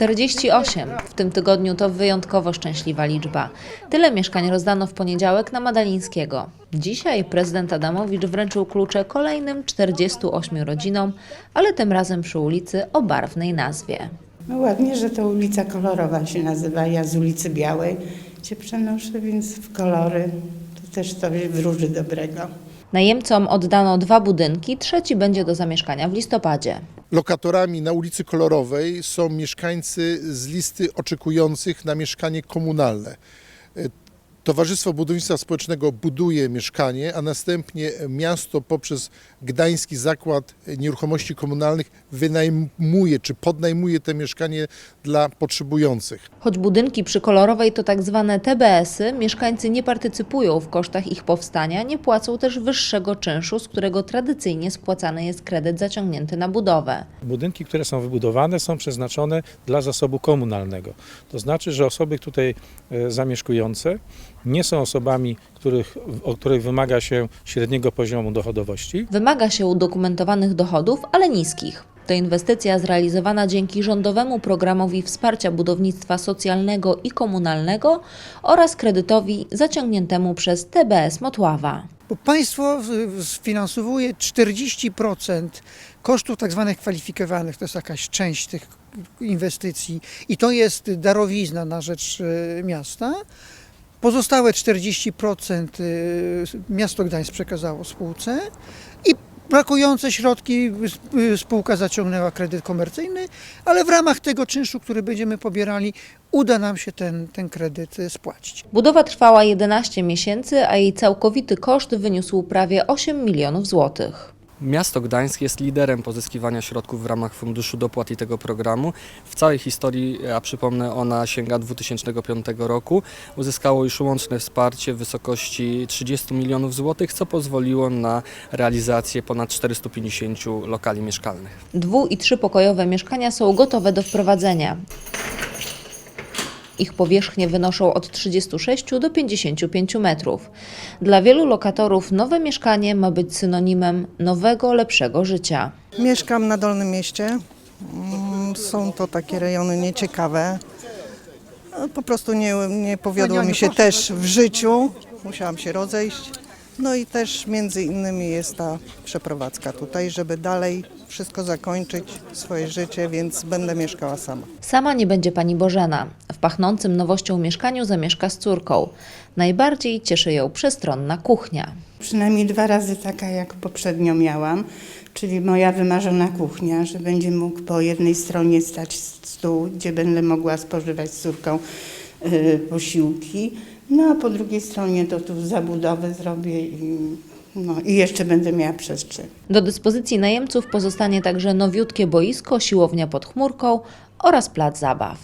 48. W tym tygodniu to wyjątkowo szczęśliwa liczba. Tyle mieszkań rozdano w poniedziałek na Madalińskiego. Dzisiaj prezydent Adamowicz wręczył klucze kolejnym 48 rodzinom, ale tym razem przy ulicy o barwnej nazwie. No ładnie, że to ulica kolorowa się nazywa. Ja z ulicy Białej się przenoszę, więc w kolory to też to wróży dobrego. Najemcom oddano dwa budynki, trzeci będzie do zamieszkania w listopadzie. Lokatorami na ulicy Kolorowej są mieszkańcy z listy oczekujących na mieszkanie komunalne. Towarzystwo Budownictwa Społecznego buduje mieszkanie, a następnie miasto poprzez Gdański Zakład Nieruchomości Komunalnych wynajmuje czy podnajmuje te mieszkanie dla potrzebujących. Choć budynki przy kolorowej to tak zwane TBS-y, mieszkańcy nie partycypują w kosztach ich powstania, nie płacą też wyższego czynszu, z którego tradycyjnie spłacany jest kredyt zaciągnięty na budowę. Budynki, które są wybudowane, są przeznaczone dla zasobu komunalnego. To znaczy, że osoby tutaj e, zamieszkujące nie są osobami, których, o których wymaga się średniego poziomu dochodowości. Wymaga się udokumentowanych dochodów, ale niskich. To inwestycja zrealizowana dzięki rządowemu programowi wsparcia budownictwa socjalnego i komunalnego oraz kredytowi zaciągniętemu przez TBS Motława. Bo państwo sfinansowuje 40% kosztów tak zwanych kwalifikowanych, to jest jakaś część tych inwestycji i to jest darowizna na rzecz e, miasta. Pozostałe 40% e, miasto Gdańsk przekazało spółce i brakujące środki sp- spółka zaciągnęła kredyt komercyjny, ale w ramach tego czynszu, który będziemy pobierali, uda nam się ten, ten kredyt e, spłacić. Budowa trwała 11 miesięcy, a jej całkowity koszt wyniósł prawie 8 milionów złotych. Miasto Gdańsk jest liderem pozyskiwania środków w ramach Funduszu Dopłat i tego programu. W całej historii, a przypomnę, ona sięga 2005 roku, uzyskało już łączne wsparcie w wysokości 30 milionów złotych, co pozwoliło na realizację ponad 450 lokali mieszkalnych. Dwu- i trzypokojowe mieszkania są gotowe do wprowadzenia. Ich powierzchnie wynoszą od 36 do 55 metrów. Dla wielu lokatorów nowe mieszkanie ma być synonimem nowego, lepszego życia. Mieszkam na Dolnym Mieście. Mm, Są to takie rejony nieciekawe. No, Po prostu nie, nie powiodło mi się też w życiu. Musiałam się rozejść. No i też między innymi jest ta przeprowadzka tutaj, żeby dalej wszystko zakończyć, swoje życie, więc będę mieszkała sama. Sama nie będzie pani Bożena. W pachnącym nowością mieszkaniu zamieszka z córką. Najbardziej cieszy ją przestronna kuchnia. Przynajmniej dwa razy taka, jak poprzednio miałam, czyli moja wymarzona kuchnia, że będzie mógł po jednej stronie stać stół, gdzie będę mogła spożywać z córką y, posiłki, no a po drugiej stronie to tu zabudowę zrobię i, no, i jeszcze będę miała przestrzeń. Do dyspozycji najemców pozostanie także nowiutkie boisko, siłownia pod chmurką oraz plac zabaw.